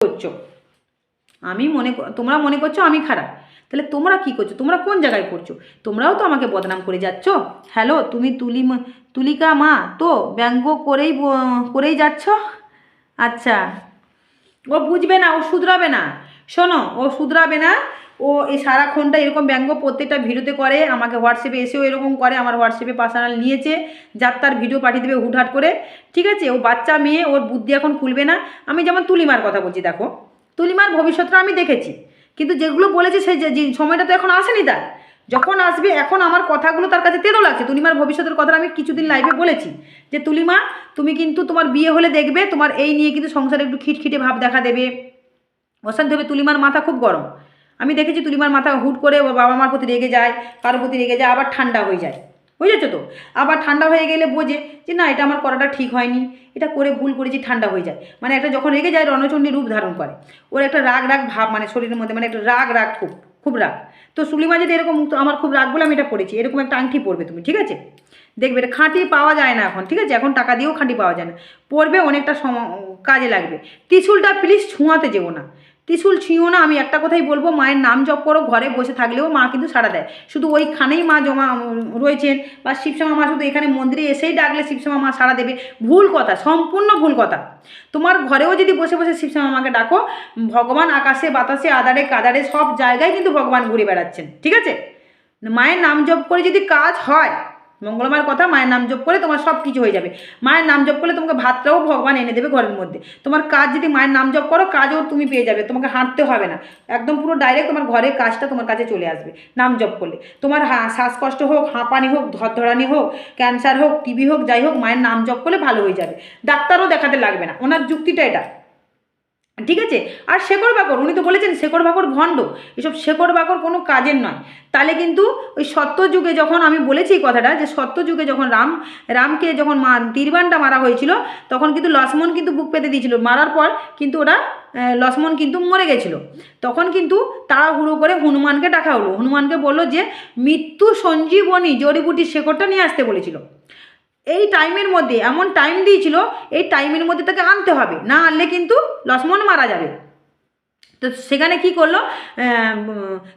করছ? আমি মনে তোমরা মনে করছ আমি খারাপ। তাহলে তোমরা কি করছ? তোমরা কোন জায়গায় করছ তোমরাও তো আমাকে বদনাম করে যাচ্ছ। হ্যালো, তুমি তুলি তুলিকা মা, তো ব্যঙ্গ করেই করেই যাচ্ছ? আচ্ছা। ও বুঝবে না, ও শুধরাবে না। শোনো, ও শুধরাবে না। ও এই সারাক্ষণটা এরকম ব্যঙ্গ প্রত্যেকটা ভিডিওতে করে, আমাকে হোয়াটসঅ্যাপে এসেও এরকম করে, আমার হোয়াটসঅ্যাপে পার্সোনাল নিয়েছে, যার তার ভিডিও পাঠিয়ে দেবে হুটহাট করে, ঠিক আছে? ও বাচ্চা মেয়ে, ওর বুদ্ধি এখন খুলবে না। আমি যেমন তুলিমার কথা বলছি, দেখো। তুলিমার ভবিষ্যৎটা আমি দেখেছি। কিন্তু যেগুলো বলেছে সেই যে- সময়টা তো এখন আসেনি তার। যখন আসবে, এখন আমার কথাগুলো তার কাছে তেরো লাগছে। তুলিমার ভবিষ্যতের কথা আমি কিছুদিন লাইভে বলেছি। যে, তুলিমা, তুমি কিন্তু তোমার বিয়ে হলে দেখবে, তোমার এই নিয়ে কিন্তু সংসারে একটু খিটখিটে ভাব দেখা দেবে। অশান্তি হবে, তুলিমার মাথা খুব গরম। আমি দেখেছি তুলিমার মাথা হুট করে বাবা মার প্রতি রেগে যায়, কারোর প্রতি রেগে যায়, আবার ঠান্ডা হয়ে যায়। বুঝেছ তো? আবার ঠান্ডা হয়ে গেলে বোঝে যে না, এটা আমার করাটা ঠিক হয়নি। এটা করে ভুল করেছি, ঠান্ডা হয়ে যায়। মানে একটা যখন রেগে যায়, রণচণ্ডী রূপ ধারণ করে। ওর একটা রাগ রাগ ভাব মানে শরীরের মধ্যে মানে একটা রাগ রাগ, খুব খুব রাগ। তো সুলিমা যদি এরকম আমার খুব রাগ বলে আমি এটা পড়েছি এরকম একটা আংটি পরবে তুমি, ঠিক আছে? দেখবে এটা খাঁটি পাওয়া যায় না এখন, ঠিক আছে? এখন টাকা দিয়েও খাঁটি পাওয়া যায় না। পড়বে অনেকটা সম কাজে লাগবে। ত্রিশুলটা প্লিজ ছুঁয়াতে যেও না। ত্রিশুল ছুঁয়ো না, আমি একটা কথাই বলব, মায়ের নাম জপ করো, ঘরে বসে থাকলেও মা কিন্তু সাড়া দেয়। শুধু ওইখানেই মা জমা রয়েছেন, বা শিবশ্যামা মা শুধু এখানে মন্দিরে এসেই ডাকলে শিবশ্যামা মা সাড়া দেবে। ভুল কথা, সম্পূর্ণ ভুল কথা। তোমার ঘরেও যদি বসে বসে শিবশ্যামা মাকে ডাকো, ভগবান আকাশে, বাতাসে আদারে কাদারে, সব জায়গায় কিন্তু ভগবান ঘুরে বেড়াচ্ছেন, ঠিক আছে? মায়ের নাম জপ করে যদি কাজ হয় মঙ্গলমার কথা, মায়ের নাম জপ করে তোমার সব কিছু হয়ে যাবে। মায়ের নাম জপ করলে তোমাকে ভাতটাও ভগবান এনে দেবে ঘরের মধ্যে। তোমার কাজ যদি মায়ের নাম জপ করো, কাজও তুমি পেয়ে যাবে, তোমাকে হাঁটতে হবে না। একদম পুরো ডাইরেক্ট তোমার ঘরের কাজটা তোমার কাছে চলে আসবে, নাম জপ করলে। তোমার শ্বাসকষ্ট হোক, হাঁপানি হোক, ধরধরানি হোক ক্যান্সার হোক টিবি হোক, যাই হোক, মায়ের নাম জপ করলে ভালো হয়ে যাবে। ডাক্তারও দেখাতে লাগবে না। ওনার যুক্তিটা এটা। ঠিক আছে? আর শেকড় বাকর, উনি তো বলেছেন শেকড় বাকর ভণ্ড। এসব শেকড় বাকর কোনো কাজের নয়। তাহলে কিন্তু ওই সত্য যুগে যখন আমি বলেছি এই কথাটা, যে সত্য যুগে যখন রাম, রামকে যখন মা, তীরবানটা মারা হয়েছিল, তখন কিন্তু লক্ষ্মণ কিন্তু বুক পেতে দিয়েছিল। মারার পর কিন্তু ওরা লক্ষ্মণ কিন্তু মরে গেছিল। তখন কিন্তু তাড়াহুড়ো করে হনুমানকে ডাকা হলো। হনুমানকে বলল যে, মৃত্যু সঞ্জীবনী জড়িবুটি শেকড়টা নিয়ে আসতে বলেছিল। এই টাইমের মধ্যে, এমন টাইম দিয়েছিল, এই টাইমের মধ্যে তাকে আনতে হবে। না আনলে কিন্তু লক্ষ্মণ মারা যাবে। তো সেখানে কি করল?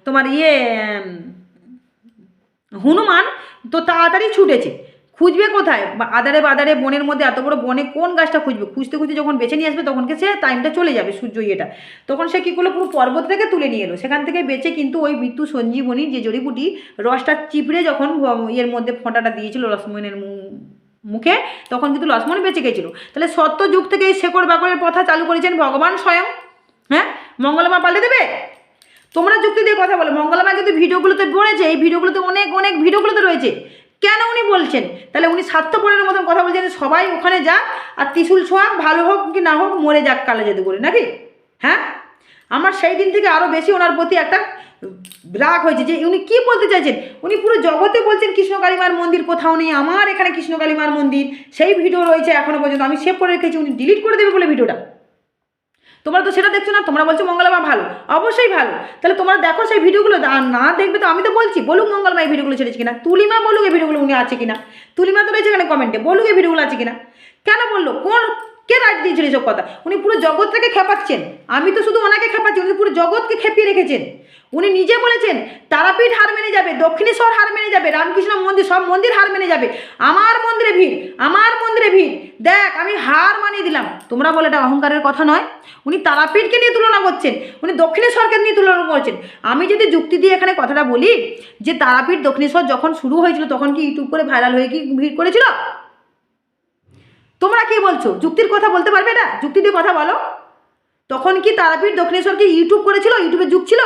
তোমার ইয়ে হনুমান তো তাড়াতাড়ি ছুটেছে। খুঁজবে কোথায়? আদারে বাদারে বনের মধ্যে এত বড় বনে কোন গাছটা খুঁজবে? খুঁজতে খুঁজতে যখন বেছে নিয়ে আসবে তখনকে সে টাইমটা চলে যাবে, সূর্য ইয়েটা। তখন সে কী করল? পুরো পর্বত থেকে তুলে নিয়ে এলো। সেখান থেকে বেঁচে কিন্তু ওই মৃত্যু সঞ্জীবনী যে জড়িবুটি, রসটা চিপড়ে যখন ইয়ের মধ্যে ফোঁটাটা দিয়েছিল মু- মুখে, তখন কিন্তু লক্ষ্মণ বেঁচে গেছিল। তাহলে সত্য যুগ থেকে এই শেকড় বাকড়ের কথা চালু করেছেন ভগবান স্বয়ং। হ্যাঁ? মঙ্গলমা পাল্টে দেবে? তোমরা যুক্তি দিয়ে কথা বলো। মঙ্গলমা কিন্তু ভিডিওগুলোতে বলেছে এই ভিডিওগুলোতে অনেক অনেক ভিডিওগুলোতে রয়েছে। কেন উনি বলছেন? তাহলে উনি স্বার্থপরের মতন কথা বলছেন সবাই ওখানে যাক, আর ত্রিশুল ছোঁয়া ভালো হোক কি না হোক মরে যাক কালে যদি করে নাকি? হ্যাঁ? আমার সেই দিন থেকে আরও বেশি ওনার প্রতি একটা রাগ হয়েছে যে উনি কি বলতে চাইছেন? উনি পুরো জগতে বলছেন কৃষ্ণ কালীমার মন্দির কোথাও নেই, আমার এখানে কৃষ্ণ কালীমার মন্দির, সেই ভিডিও রয়েছে এখনও পর্যন্ত। আমি সেভ করে রেখেছি, উনি ডিলিট করে দেবে বলে ভিডিওটা তোমরা তো সেটা দেখছ না, তোমরা বলছো মঙ্গলমা ভালো। অবশ্যই ভালো। তাহলে তোমরা দেখো সেই ভিডিওগুলো না দেখবে তো আমি তো বলছি, বলুক মঙ্গলমা এই ভিডিওগুলো ছেড়েছে কিনা। তুলিমা বলুক এই ভিডিওগুলো উনি আছে কিনা। তুলিমা তো রয়েছে এখানে কমেন্টে বলুক এই ভিডিওগুলো আছে কিনা। কেন বলল? কোন কে রাইট দিয়েছিল এসব কথা? উনি পুরো জগৎটাকে খেপাচ্ছেন। আমি তো শুধু ওনাকে খেপাচ্ছি, উনি পুরো জগৎকে খেপিয়ে রেখেছেন। উনি নিজে বলেছেন, তারাপীঠ হার মেনে যাবে, দক্ষিণেশ্বর হার মেনে যাবে, রামকৃষ্ণ মন্দির, সব মন্দির হার মেনে যাবে। আমার মন্দিরে ভিড়, আমার মন্দিরে ভিড়। দেখ, আমি হার মানিয়ে দিলাম। তোমরা বলে এটা অহংকারের কথা নয়। উনি তারাপীঠকে নিয়ে তুলনা করছেন, উনি দক্ষিণেশ্বরকে নিয়ে তুলনা করছেন। আমি যদি যুক্তি দিয়ে এখানে কথাটা বলি, যে তারাপীঠ দক্ষিণেশ্বর যখন শুরু হয়েছিল, তখন কি ইউটিউব করে ভাইরাল হয়ে কি ভিড় করেছিল? তোমরা কি বলছো? যুক্তির কথা বলতে পারবে এটা? যুক্তি দিয়ে কথা বলো। তখন কি তারাপীঠ দক্ষিণেশ্বর কি ইউটিউব করেছিল? ইউটিউবে যুগ ছিল?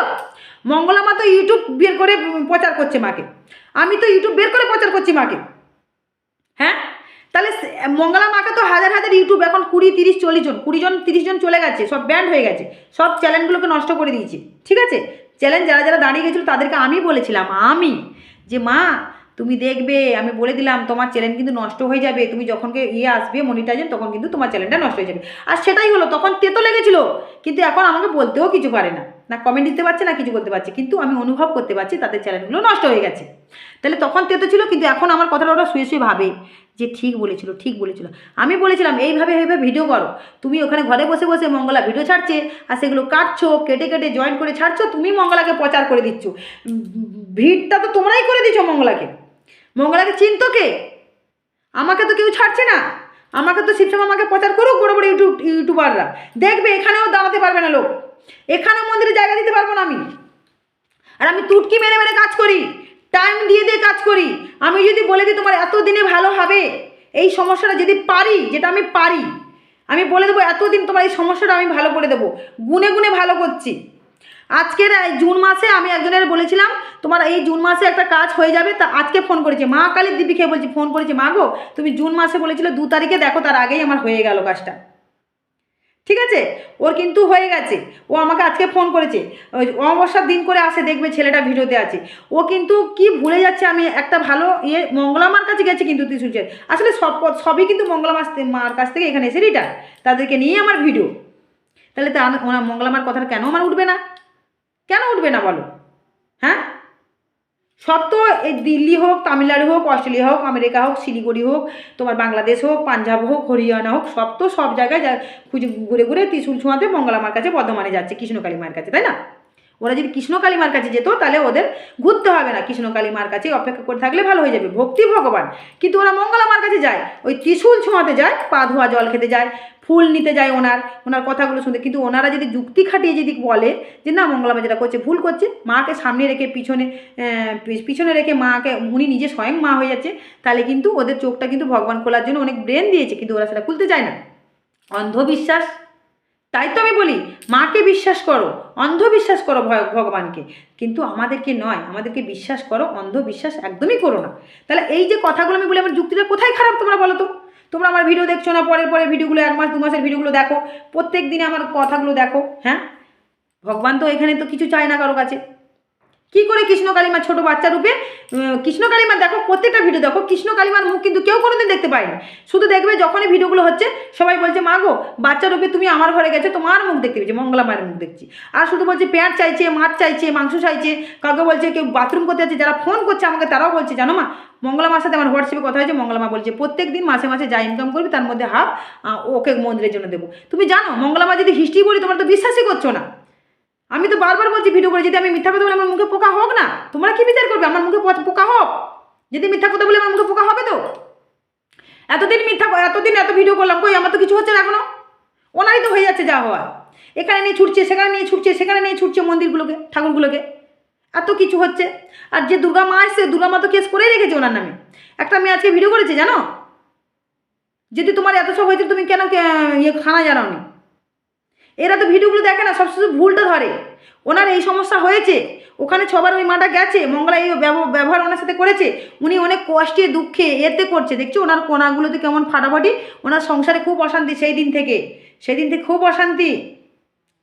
মঙ্গলামা তো ইউটিউব বের করে প্রচার করছে মাকে। আমি তো ইউটিউব বের করে প্রচার করছি মাকে। হ্যাঁ? তাহলে মঙ্গলা মাকে তো হাজার হাজার ইউটিউব এখন কুড়ি, তিরিশ, চল্লিশ জন, কুড়ি জন, তিরিশ জন চলে গেছে, সব ব্যান্ড হয়ে গেছে। সব চ্যানেলগুলোকে নষ্ট করে দিয়েছে। ঠিক আছে? চ্যালেঞ্জ যারা যারা দাঁড়িয়ে গেছিল, তাদেরকে আমি বলেছিলাম, আমি, যে মা তুমি দেখবে, আমি বলে দিলাম, তোমার চ্যানেল কিন্তু নষ্ট হয়ে যাবে। তুমি যখন ইয়ে আসবে মনিটাইজেন তখন কিন্তু তোমার চ্যানেলটা নষ্ট হয়ে যাবে। আর সেটাই হলো, তখন তেতো লেগেছিলো। কিন্তু এখন আমাকে বলতেও কিছু পারে না। না কমেন্ট দিতে পারছে, না কিছু করতে পারছে। কিন্তু আমি অনুভব করতে পারছি, তাদের চ্যানেলগুলো নষ্ট হয়ে গেছে। তাহলে তখন তেতো ছিল, কিন্তু এখন আমার কথাটা ওরা শুয়ে শুয়ে ভাবে যে ঠিক বলেছিল ঠিক বলেছিল। আমি বলেছিলাম, এইভাবে এইভাবে ভিডিও করো। তুমি ওখানে ঘরে বসে বসে মঙ্গলা ভিডিও ছাড়ছে, আর সেগুলো কাটছো, কেটে কেটে জয়েন করে ছাড়ছো, তুমি মঙ্গলাকে প্রচার করে দিচ্ছ। ভিড়টা তো তোমরাই করে দিচ্ছ মঙ্গলাকে। মঙ্গলাকে চিনতো কে? আমাকে তো কেউ ছাড়ছে না। আমাকে তো শিবশ্যাম আমাকে প্রচার করুক বড় বড় ইউটিউব ইউটিউবাররা। দেখবে, এখানেও দাঁড়াতে পারবে না লোক। এখানেও মন্দিরে জায়গা দিতে পারব না আমি। আর আমি তুটকি মেরে মেরে কাজ করি, টাইম দিয়ে দিয়ে কাজ করি। আমি যদি বলে দিই তোমার এত দিনে ভালো হবে, এই সমস্যাটা যদি পারি, যেটা আমি পারি, আমি বলে দেবো, এতদিন তোমার এই সমস্যাটা আমি ভালো করে দেবো। গুনে গুনে ভালো করছি। আজকের এই জুন মাসে আমি একজনের বলেছিলাম, তোমার এই জুন মাসে একটা কাজ হয়ে যাবে, তা আজকে ফোন করেছে। মা কালীর দিদি খেয়ে বলছি, ফোন করেছে। মা গো, তুমি জুন মাসে বলেছিলে, দু তারিখে দেখো, তার আগেই আমার হয়ে গেল কাজটা। ঠিক আছে? ওর কিন্তু হয়ে গেছে। ও আমাকে আজকে ফোন করেছে। অমাবস্যার দিন করে আসে, দেখবে ছেলেটা ভিডিওতে আছে। ও কিন্তু কি ভুলে যাচ্ছে, আমি একটা ভালো ইয়ে মঙ্গলামার কাছে গেছে কিন্তু ত্রিশুলচের আসলে সব সবই কিন্তু মঙ্গলামার মার কাছ থেকে এখানে এসে রিটার তাদেরকে নিয়ে আমার ভিডিও তাহলে তা ওনার মঙ্গলামার কথাটা কেন আমার উঠবে না? কেন উঠবে না বলো? হ্যাঁ? সব তো এই দিল্লি হোক, তামিলনাড়ু হোক, অস্ট্রেলিয়া হোক, আমেরিকা হোক, শিলিগুড়ি হোক, তোমার বাংলাদেশ হোক, পাঞ্জাব হোক, হরিয়ানা হোক, সব তো সব জায়গায় যা খুঁজে ঘুরে ঘুরে ত্রিশুল ছোঁয়াতে মঙ্গলামার কাছে বর্ধমানে যাচ্ছে কৃষ্ণকালী মায়ের কাছে, তাই না? ওরা যদি কৃষ্ণকালী মার কাছে যেত, তাহলে ওদের ঘুরতে হবে না কৃষ্ণকালী মার কাছে, অপেক্ষা করে থাকলে ভালো হয়ে যাবে। ভক্তি ভগবান। কিন্তু ওরা মঙ্গলা মার কাছে যায়, ওই ত্রিশূল ছোঁয়াতে যায়, পা ধোয়া জল খেতে যায় ফুল নিতে যায় ওনার ওনার কথাগুলো শুনতে। কিন্তু ওনারা যদি যুক্তি খাটিয়ে যদি বলে যে, না, মঙ্গলামা যেটা করছে, ভুল করছে, মাকে সামনে রেখে পিছনে পিছনে রেখে মাকে, উনি নিজে স্বয়ং মা হয়ে যাচ্ছে, তাহলে কিন্তু ওদের চোখটা কিন্তু ভগবান খোলার জন্য অনেক ব্রেন দিয়েছে, কিন্তু ওরা সেটা খুলতে চায় না। অন্ধবিশ্বাস? তাই তো আমি বলি, মাকে বিশ্বাস করো, অন্ধবিশ্বাস করো ভগবানকে। কিন্তু আমাদেরকে নয়, আমাদেরকে বিশ্বাস করো, অন্ধবিশ্বাস একদমই করো না। তাহলে এই যে কথাগুলো আমি বলি আমার যুক্তিটা কোথায় খারাপ তোমরা বলো তো? তোমরা আমার ভিডিও দেখছ না, পরের পরে ভিডিওগুলো এক মাস, দু মাসের ভিডিওগুলো দেখো। প্রত্যেক দিনে আমার কথাগুলো দেখো হ্যাঁ? ভগবান তো এখানে তো কিছু চায় না কারও কাছে। কি করে কৃষ্ণ কালিমার ছোট বাচ্চা রূপে? কৃষ্ণ কালিমার দেখো, প্রত্যেকটা ভিডিও দেখো, কৃষ্ণ কালিমার মুখ কিন্তু কেউ কোনোদিন দেখতে পায়নি। শুধু দেখবে যখনই ভিডিওগুলো হচ্ছে, সবাই বলছে, মা গো, বাচ্চা রূপে তুমি আমার ঘরে গেছো, তোমার মুখ দেখতে পেয়েছি, মঙ্গলা মায়ের মুখ দেখছি। আর শুধু বলছে, পেঁয়াজ চাইছে, মাছ চাইছে, মাংস চাইছে। কাউকে বলছে, কেউ বাথরুম করতে যাচ্ছে, যারা ফোন করছে আমাকে, তারাও বলছে, জানো মা, মঙ্গলা মার সাথে আমার হোয়াটসঅ্যাপে কথা হয়েছে, মঙ্গলা মা বলছে, প্রত্যেক দিন মাসে মাসে যা ইনকাম করবি, তার মধ্যে হাফ ওকে মন্দিরের জন্য দেবো। তুমি জানো, মঙ্গলা মা যদি হিস্ট্রি বলি তোমার তো বিশ্বাসই করছ না। আমি তো বারবার বলছি ভিডিও করে যদি আমি মিথ্যা কথা বলে আমার মুখে পোকা হোক না, তোমরা কি বিচার করবে? আমার মুখে পোকা হোক? যদি মিথ্যা কথা বলে আমার মুখে পোকা হবে তো? এতদিন মিথ্যা এতদিন এত ভিডিও করলাম, কই আমার তো কিছু হচ্ছে না এখনও? ওনারই তো হয়ে যাচ্ছে যা হওয়ার। এখানে নিয়ে ছুটছে, সেখানে নিয়ে ছুটছে, সেখানে নিয়ে ছুটছে মন্দিরগুলোকে, ঠাকুরগুলোকে। এত কিছু হচ্ছে। আর যে দুর্গা মা এসছে, দুর্গা মা তো কেস করেই রেখেছে ওনার নামে। একটা মেয়ে আজকে ভিডিও করেছে, জানো? যদি তোমার এত সব হয়েছে তুমি কেন ইয়ে খানা জানাওনি? এরা তো ভিডিওগুলো দেখে না, সব শুধু ভুলটা ধরে। ওনার এই সমস্যা হয়েছে, ওখানে ছবার ওই মাটা গেছে, মঙ্গলা এই ব্যবহার ওনার সাথে করেছে, উনি অনেক কষ্টে, দুঃখে এতে করছে। দেখছি, ওনার কোনাগুলোতে কেমন ফাটাফাটি, ওনার সংসারে খুব অশান্তি সেই দিন থেকে। সেই দিন থেকে খুব অশান্তি।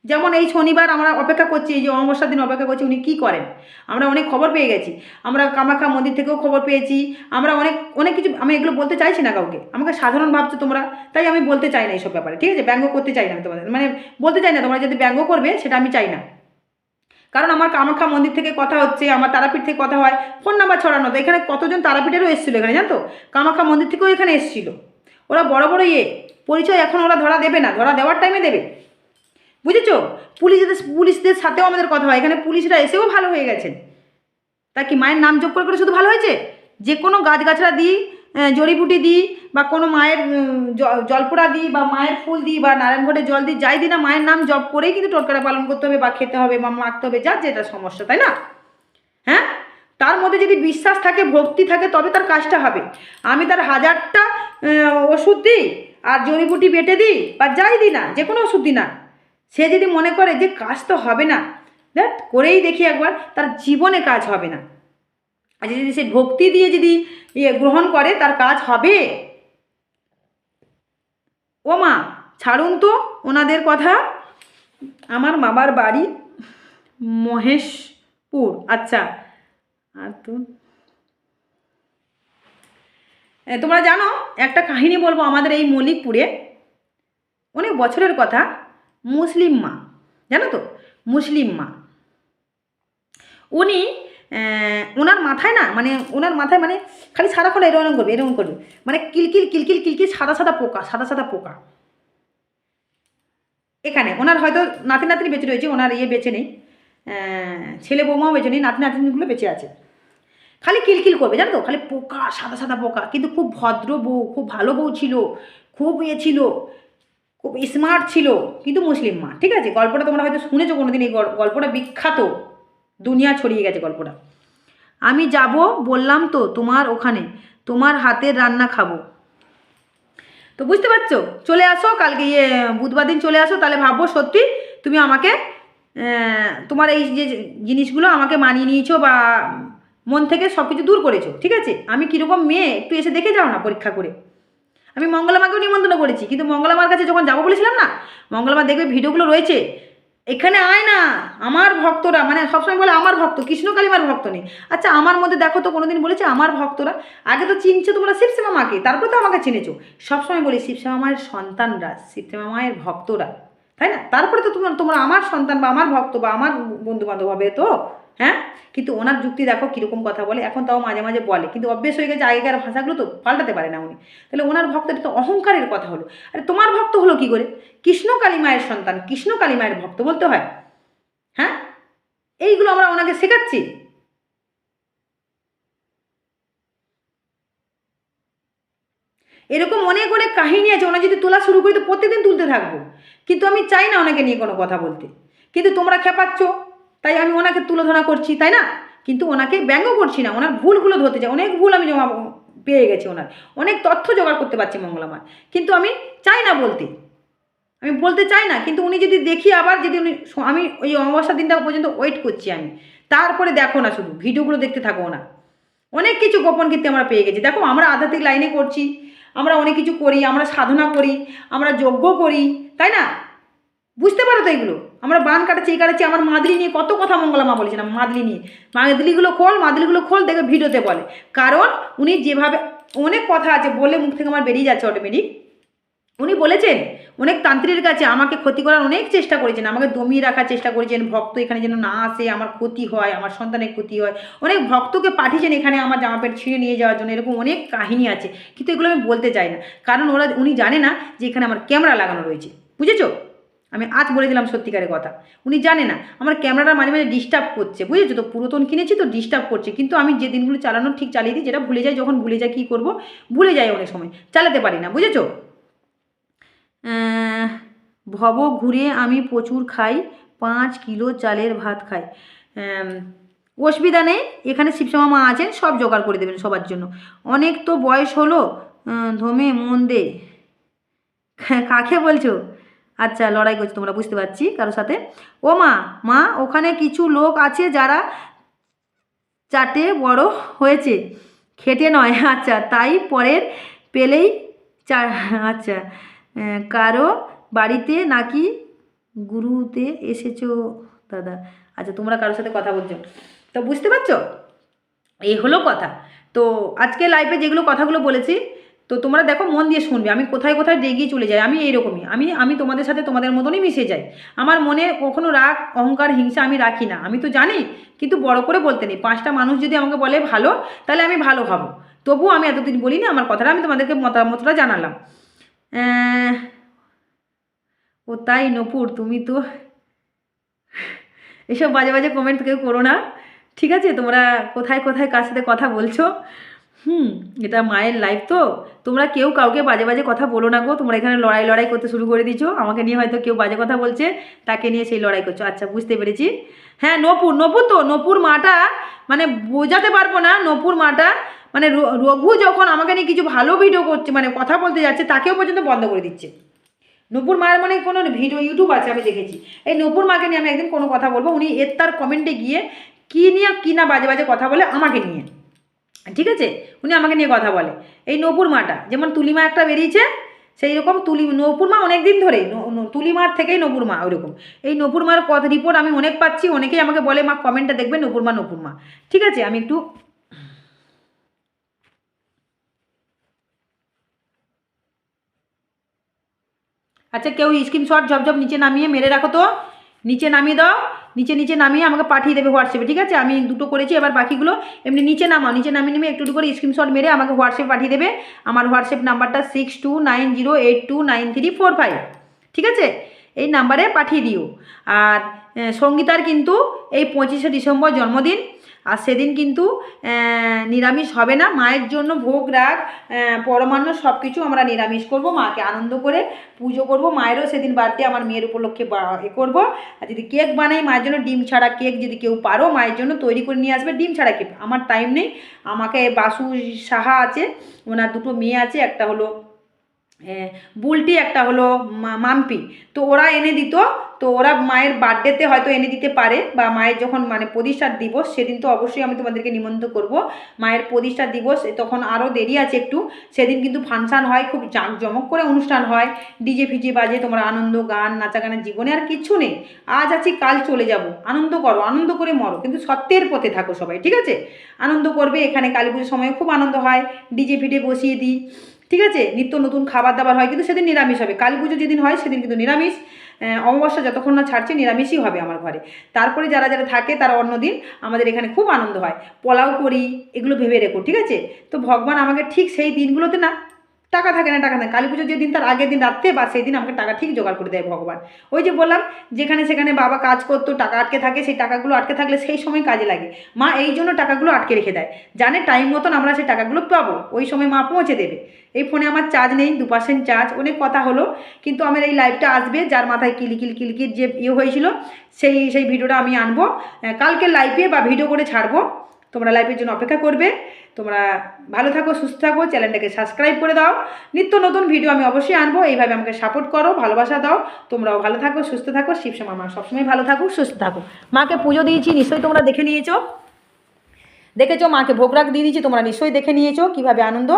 যেমন এই শনিবার আমরা অপেক্ষা করছি, এই যে অমাবস্যার দিন অপেক্ষা করছি, উনি কী করেন? আমরা অনেক খবর পেয়ে গেছি। আমরা কামাখ্যা মন্দির থেকেও খবর পেয়েছি। আমরা অনেক অনেক কিছু, আমি এগুলো বলতে চাইছি না কাউকে। আমাকে সাধারণ ভাবছ তোমরা, তাই আমি বলতে চাই না এইসব ব্যাপারে, ঠিক আছে? ব্যঙ্গ করতে চাই না আমি তোমাদের মানে বলতে চাই না তোমরা যদি ব্যঙ্গ করবে, সেটা আমি চাই না। কারণ আমার কামাখ্যা মন্দির থেকে কথা হচ্ছে, আমার তারাপীঠ থেকে কথা হয়, ফোন নাম্বার ছড়ানো, তো এখানে কতজন তারাপীঠেরও এসেছিল এখানে, জানো তো? কামাখ্যা মন্দির থেকেও এখানে এসেছিল। ওরা বড় বড় ইয়ে পরিচয় এখন ওরা ধরা দেবে না, ধরা দেওয়ার টাইমে দেবে। বুঝেছ? পুলিশদের পুলিশদের সাথেও আমাদের কথা হয়। এখানে পুলিশরা এসেও ভালো হয়ে গেছেন। তা কি মায়ের নাম যোগ করে করে শুধু ভালো হয়েছে? যে কোনো গাছগাছড়া দিই জড়িবুটি দিই, বা কোনো মায়ের জলপোড়া দিই, বা মায়ের ফুল দিই, বা নারায়ণ ঘটে জল দিই, যাই দিই না, মায়ের নাম জপ করেই কিন্তু টোটকাটা পালন করতে হবে, বা খেতে হবে, বা মাখতে হবে, যার যেটা সমস্যা, তাই না? হ্যাঁ? তার মধ্যে যদি বিশ্বাস থাকে, ভক্তি থাকে, তবে তার কাজটা হবে। আমি তার হাজারটা ওষুধ দিই, আর জড়িবুটি বেটে দিই, বা যাই দিই না, যে কোনো ওষুধ দিই না সে যদি মনে করে যে কাজ তো হবে না, দেখ, করেই দেখি একবার, তার জীবনে কাজ হবে না। আর যদি সে ভক্তি দিয়ে যদি ইয়ে গ্রহণ করে, তার কাজ হবে। ও মা, ছাড়ুন তো ওনাদের কথা। আমার মামার বাড়ি মহেশপুর। আচ্ছা আর তো তোমরা জানো, একটা কাহিনী বলব আমাদের এই মল্লিকপুরে। অনেক বছরের কথা। মুসলিম মা, জানো তো? মুসলিম মা। উনি ওনার মাথায় না মানে ওনার মাথায় মানে খালি সারাক্ষণ এরকম করবে এরকম করবে। মানে কিলকিল কিলকিল কিলকিল সাদা সাদা পোকা, সাদা সাদা পোকা। এখানে ওনার হয়তো নাতি নাতনি বেঁচে রয়েছে, ওনার ইয়ে বেঁচে নেই ছেলে বৌমাও বেঁচে নেই, নাতি নাতনিগুলো বেঁচে আছে। খালি কিলকিল করবে, জানো তো? খালি পোকা, সাদা সাদা পোকা। কিন্তু খুব ভদ্র বউ, খুব ভালো বউ ছিল, খুব ইয়ে ছিল। খুব স্মার্ট ছিল, কিন্তু মুসলিম মা, ঠিক আছে? গল্পটা তোমরা হয়তো শুনেছো কোনোদিন, এই গল- গল্পটা বিখ্যাত। দুনিয়া ছড়িয়ে গেছে গল্পটা। আমি যাব, বললাম তো, তোমার ওখানে, তোমার হাতের রান্না খাব। তো বুঝতে পারছ? চলে আসো, কালকে ইয়ে বুধবার দিন চলে আসো, তাহলে ভাববো সত্যি তুমি আমাকে তোমার এই যে জিনিসগুলো আমাকে মানিয়ে নিয়েছো বা মন থেকে সব কিছু দূর করেছ, ঠিক আছে? আমি কীরকম মেয়ে, একটু এসে দেখে যাও না পরীক্ষা করে। আমি মঙ্গলামাকেও নিমন্ত্রণ করেছি, কিন্তু মঙ্গলামার কাছে যখন যাব বলেছিলাম না, মঙ্গলামা দেখবে ভিডিওগুলো রয়েছে, এখানে আয় না, আমার ভক্তরা মানে সবসময় বলে আমার ভক্ত, কৃষ্ণ কালিমার ভক্ত নেই। আচ্ছা আমার মধ্যে দেখো তো কোনোদিন বলেছে আমার ভক্তরা, আগে তো চিনছো তোমরা শিবসেমা মাকে, তারপর তো আমাকে চিনেছো। সবসময় বলি শিবসেমা মায়ের সন্তানরা শিবসেমা মায়ের ভক্তরা, তাই না? তারপরে তো তোমার, তোমরা আমার সন্তান বা আমার ভক্ত বা আমার বন্ধু বান্ধব হবে তো হ্যাঁ? কিন্তু ওনার যুক্তি দেখো কীরকম কথা বলে, এখন তাও মাঝে মাঝে বলে, কিন্তু অভ্যেস হয়ে গেছে আগেকার ভাষাগুলো তো পাল্টাতে পারে না উনি। তাহলে ওনার ভক্ত এটা তো অহংকারের কথা হলো। আরে তোমার ভক্ত হলো কি করে? কৃষ্ণ কালী মায়ের সন্তান, কৃষ্ণ কালী মায়ের ভক্ত বলতে হয়। হ্যাঁ? এইগুলো আমরা ওনাকে শেখাচ্ছি। এরকম অনেক অনেক কাহিনী আছে ওনা যদি তোলা শুরু করি তো প্রতিদিন তুলতে থাকব। কিন্তু আমি চাই না ওনাকে নিয়ে কোনো কথা বলতে। কিন্তু তোমরা খেপাচ্ছ তাই আমি ওনাকে তুলোধনা করছি, তাই না? কিন্তু ওনাকে ব্যঙ্গ করছি না, ওনার ভুলগুলো ধরতে চাই, অনেক ভুল আমি জমা পেয়ে গেছি ওনার, অনেক তথ্য জোগাড় করতে পারছি মঙ্গলামার কিন্তু আমি চাই না বলতে, আমি বলতে চাই না, কিন্তু উনি যদি দেখি আবার যদি উনি আমি ওই অমাবস্যার দিনটা পর্যন্ত ওয়েট করছি আমি, তারপরে দেখো না শুধু, ভিডিওগুলো দেখতে থাকো না, অনেক কিছু গোপন কীর্তি আমরা পেয়ে গেছি, দেখো আমরা আধ্যাত্মিক লাইনে করছি, আমরা অনেক কিছু করি, আমরা সাধনা করি, আমরা যজ্ঞ করি, তাই না? বুঝতে পারো তো এগুলো? আমরা বান কাটাচ্ছি, এই কাটাচ্ছি, আমার মাদলি নিয়ে কত কথা মঙ্গলা মা বলেছিলাম মাদলি নিয়ে। মাদলিগুলো খোল মাদলিগুলো খোল দেখে ভিডিওতে বলে। কারণ উনি যেভাবে, অনেক কথা আছে বলে মুখ থেকে আমার বেরিয়ে যাচ্ছে অটোমেটিক উনি বলেছেন, অনেক তান্ত্রিকের কাছে আমাকে ক্ষতি করার অনেক চেষ্টা করেছেন, আমাকে দমিয়ে রাখার চেষ্টা করেছেন, ভক্ত এখানে যেন না আসে, আমার ক্ষতি হয়, আমার সন্তানের ক্ষতি হয়। অনেক ভক্তকে পাঠিয়েছেন এখানে আমার জামা প্যান্ট ছিঁড়ে নিয়ে যাওয়ার জন্য, এরকম অনেক কাহিনী আছে। কিন্তু এগুলো আমি বলতে চাই না। কারণ ওরা, উনি জানে না যে এখানে আমার ক্যামেরা লাগানো রয়েছে। বুঝেছ? আমি আজ বলে দিলাম সত্যিকারের কথা। উনি জানে না, আমার ক্যামেরাটা মাঝে মাঝে ডিস্টার্ব করছে, বুঝেছ তো? পুরাতন কিনেছি তো ডিস্টার্ব করছে, কিন্তু আমি যে দিনগুলো চালানো ঠিক চালিয়ে দিই, যেটা ভুলে যাই, যখন ভুলে যাই কী করব, ভুলে যাই অনেক সময়। চালাতে পারি না, বুঝেছ? ভব ঘুরে আমি প্রচুর খাই, পাঁচ কিলো চালের ভাত খাই। অসুবিধা নেই, এখানে শিবশ্যামা মা আছেন, সব জোগাড় করে দেবেন সবার জন্য। অনেক তো বয়স হলো ধমে মন দে। কাকে বলছো? আচ্ছা লড়াই করছ, তোমরা বুঝতে পারছি কারোর সাথে। ও মা মা, ওখানে কিছু লোক আছে যারা চাটে বড় হয়েছে। খেটে নয় আচ্ছা তাই পরের পেলেই চা আচ্ছা কারও বাড়িতে নাকি গুরুতে এসেছ, দাদা? আচ্ছা তোমরা কারোর সাথে কথা বলছো। তো বুঝতে পারছ? এই হলো কথা। তো আজকে লাইফে যেগুলো কথাগুলো বলেছি তো তোমরা দেখো, মন দিয়ে শুনবে। আমি কোথায় কোথায় ডেগিয়ে চলে যাই, আমি এইরকমই। আমি আমি তোমাদের সাথে তোমাদের মতনই মিশে যাই। আমার মনে কখনো রাগ, অহংকার, হিংসা আমি রাখি না। আমি তো জানি, কিন্তু বড় করে বলতে নেই। পাঁচটা মানুষ যদি আমাকে বলে ভালো, তাহলে আমি ভালো ভাবো। তবুও আমি এতদিন বলিনি, আমার কথাটা আমি তোমাদেরকে মতামতটা জানালাম। ও তাই নপুর, তুমি তো এসব বাজে বাজে কমেন্ট কেউ করো না। ঠিক আছে, তোমরা কোথায় কোথায় কার সাথে কথা বলছো? হুম, এটা মায়ের লাইফ তো। তোমরা কেউ কাউকে বাজে বাজে কথা বলো না গো। তোমরা এখানে লড়াই লড়াই করতে শুরু করে দিছো আমাকে নিয়ে হয়তো কেউ বাজে কথা বলছে, তাকে নিয়ে সেই লড়াই করছ। আচ্ছা বুঝতে পেরেছি। হ্যাঁ নপুর নপুর তো, নপুর মাটা মানে বোঝাতে পারব না নপুর মাটা। মানে রঘু যখন আমাকে নিয়ে কিছু ভালো ভিডিও করছে মানে কথা বলতে যাচ্ছে, তাকেও পর্যন্ত বন্ধ করে দিচ্ছে। নূপুর মায়ের মানে কোনো ভিডিও ইউটিউব আছে, আমি দেখেছি। এই নূপুর মাকে নিয়ে আমি একদিন কোনো কথা বলব, উনি এর তার কমেন্টে গিয়ে কী নিয়ে কী না বাজে বাজে কথা বলে আমাকে নিয়ে ঠিক আছে? উনি আমাকে নিয়ে কথা বলে। এই নূপুর মাটা, যেমন তুলিমা একটা বেরিয়েছে সেই রকম তুলি, নপুর মা অনেক দিন ধরে তুলিমার থেকেই নপুর মা, ওইরকম। এই নপুর মার কথা রিপোর্ট আমি অনেক পাচ্ছি, অনেকেই আমাকে বলে, মা কমেন্টটা দেখবে, নপুর মা নপুর মা। ঠিক আছে? আমি একটু আচ্ছা কেউ স্ক্রিনশট ঝপঝপ নিচে নামিয়ে মেরে রাখো তো। নিচে নামিয়ে দাও। নিচে নিচে নামিয়ে আমাকে পাঠিয়ে দেবে হোয়াটসঅ্যাপে, ঠিক আছে? আমি দুটো করেছি, এবার বাকিগুলো এমনি নিচে নামাও, নিচে নামিয়ে নেমে একটু করে স্ক্রিনশট মেরে আমাকে হোয়াটসঅ্যাপ পাঠিয়ে দেবে। আমার হোয়াটসঅ্যাপ নাম্বারটা six two nine zero eight two nine three four five ঠিক আছে? এই নাম্বারে পাঠিয়ে দিও। আর সঙ্গীতার কিন্তু এই পঁচিশে ডিসেম্বর জন্মদিন আর সেদিন কিন্তু নিরামিষ হবে না। মায়ের জন্য ভোগ, রাগ পরমান্ন সব কিছু আমরা নিরামিষ করব। মাকে আনন্দ করে পুজো করব। মায়েরও সেদিন বার্থডে আমার মেয়ের উপলক্ষে এ করব। আর যদি কেক বানাই, মায়ের জন্য ডিম ছাড়া কেক যদি কেউ পারো, মায়ের জন্য তৈরি করে নিয়ে আসবে ডিম ছাড়া কেক আমার টাইম নেই। আমাকে বাসু সাহা আছে, ওনার দুটো মেয়ে আছে, একটা হলো বুলটি, একটা হলো মাম্পি। তো ওরা এনে দিত তো ওরা মায়ের বার্থডেতে হয়তো এনে দিতে পারে বা মায়ের যখন মানে প্রতিষ্ঠার দিবস, সেদিন তো অবশ্যই আমি তোমাদেরকে নিমন্ত্রণ করব। মায়ের প্রতিষ্ঠার দিবস তখন আরও দেরি আছে একটু। সেদিন কিন্তু ফাংশান হয়, খুব জাঁকজমক করে অনুষ্ঠান হয়। ডিজে, ফিজে বাজে, তোমার আনন্দ, গান নাচা গানের জীবনে আর কিচ্ছু নেই। আজ আছি, কাল চলে যাব। আনন্দ করো, আনন্দ করে মরো। কিন্তু সত্যের পথে থাকো সবাই, ঠিক আছে? আনন্দ করবে, এখানে কালী পুজোর সময় খুব আনন্দ হয়। ডিজে, ফিজে বসিয়ে দিই, ঠিক আছে? নিত্য নতুন খাবার দাবার হয়, কিন্তু সেদিন নিরামিষ হবে। কালী পুজো যেদিন হয়, সেদিন কিন্তু নিরামিষ। অমাবস্যা যতক্ষণ না ছাড়ছে নিরামিষই হবে আমার ঘরে। তারপরে যারা যারা থাকে তারা অন্যদিন আমাদের এখানে খুব আনন্দ হয়। পোলাও করি, এগুলো ভেবে রেখো, ঠিক আছে? তো ভগবান আমাকে ঠিক সেই দিনগুলোতে না টাকা থাকে না, টাকা থাকে কালী পুজো যেদিন তার আগের দিন রাত্রে বা সেই দিন আমাকে টাকা ঠিক জোগাড় করে দেয় ভগবান। ওই যে বললাম, যেখানে সেখানে বাবা কাজ করতো, টাকা আটকে থাকে, সেই টাকাগুলো আটকে থাকলে সেই সময় কাজে লাগে। মা এই জন্য টাকাগুলো আটকে রেখে দেয়। জানে টাইম মতন আমরা সেই টাকাগুলো পাবো, ওই সময় মা পৌঁছে দেবে। এই ফোনে আমার চার্জ নেই, দু পার্সেন্ট চার্জ অনেক কথা হলো। কিন্তু আমার এই লাইভটা আসবে, যার মাথায় কিলিকিল কিলিকির যে ইয়ে হয়েছিল, সেই সেই ভিডিওটা আমি আনব। কালকে লাইভে বা ভিডিও করে ছাড়বো। তোমরা লাইফের জন্য অপেক্ষা করবে। তোমরা ভালো থাকো, সুস্থ থাকো, চ্যানেলটাকে সাবস্ক্রাইব করে দাও। নিত্য নতুন ভিডিও আমি অবশ্যই আনব, এইভাবে আমাকে সাপোর্ট করো, ভালোবাসা দাও। তোমরাও ভালো থাকো, সুস্থ থাকো শিবসমা মা সবসময় ভালো থাকো সুস্থ থাকো মাকে পুজো দিয়েছি, নিশ্চয়ই তোমরা দেখে নিয়েছো। দেখেছ? মাকে ভোগ রাখ দিয়ে দিয়েছি, তোমরা নিশ্চয়ই দেখে নিয়েছো কীভাবে আনন্দ?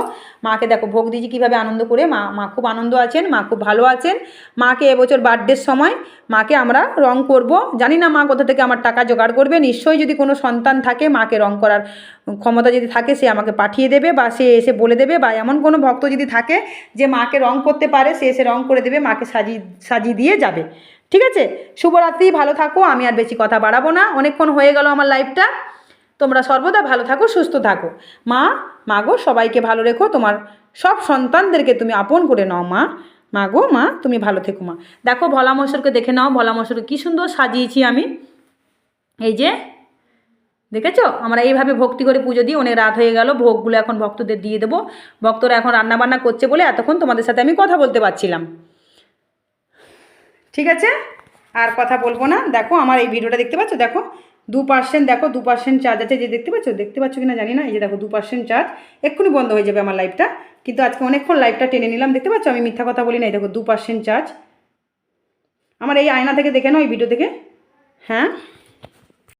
মাকে দেখো, ভোগ দিয়েছি কীভাবে আনন্দ করে। মা মা খুব আনন্দ আছেন, মা খুব ভালো আছেন। মাকে এবছর বার্থডের সময় মাকে আমরা রং করব। জানি না মা কোথা থেকে আমার টাকা জোগাড় করবে। নিশ্চয়ই যদি কোনো সন্তান থাকে, মাকে রং করার ক্ষমতা যদি থাকে, সে আমাকে পাঠিয়ে দেবে বা সে এসে বলে দেবে বা এমন কোনো ভক্ত যদি থাকে যে মাকে রং করতে পারে, সে এসে রং করে দেবে, মাকে সাজিয়ে সাজিয়ে দিয়ে যাবে। ঠিক আছে? শুভরাত্রি, ভালো থাকো। আমি আর বেশি কথা বাড়াবো না। অনেকক্ষণ হয়ে গেল আমার লাইফটা তোমরা সর্বদা ভালো থাকো, সুস্থ থাকো। মা মা গো, সবাইকে ভালো রেখো। তোমার সব সন্তানদেরকে তুমি আপন করে নাও, মা। মা গো, মা, তুমি ভালো থেকো, মা। দেখো, ভোলা মশরকে দেখে নাও। ভোলা মশরকে কী সুন্দর সাজিয়েছি আমি। এই যে, দেখেছ? আমরা এইভাবে ভক্তি করে পুজো দিই। অনেক রাত হয়ে গেল। ভোগগুলো এখন ভক্তদের দিয়ে দেবো। ভক্তরা এখন রান্নাবান্না করছে বলে এতক্ষণ তোমাদের সাথে আমি কথা বলতে পারছিলাম। ঠিক আছে? আর কথা বলব না। দেখো, আমার এই ভিডিওটা দেখতে পাচ্ছ? দেখো দু পার্সেন্ট দেখো দু পার্সেন্ট চার্জ আছে, যে দেখতে পাচ্ছ? দেখতে পাচ্ছ কিনা জানি না? এই যে দেখো দু পার্সেন্ট চার্জ এক্ষুনি বন্ধ হয়ে যাবে আমার লাইফটা কিন্তু আজকে অনেকক্ষণ লাইফটা টেনে নিলাম, দেখতে পাচ্ছ? আমি মিথ্যা কথা বলি না এই দেখো দু পার্সেন্ট চার্জ আমার এই আয়না থেকে দেখে নাও, এই ভিডিও থেকে। হ্যাঁ?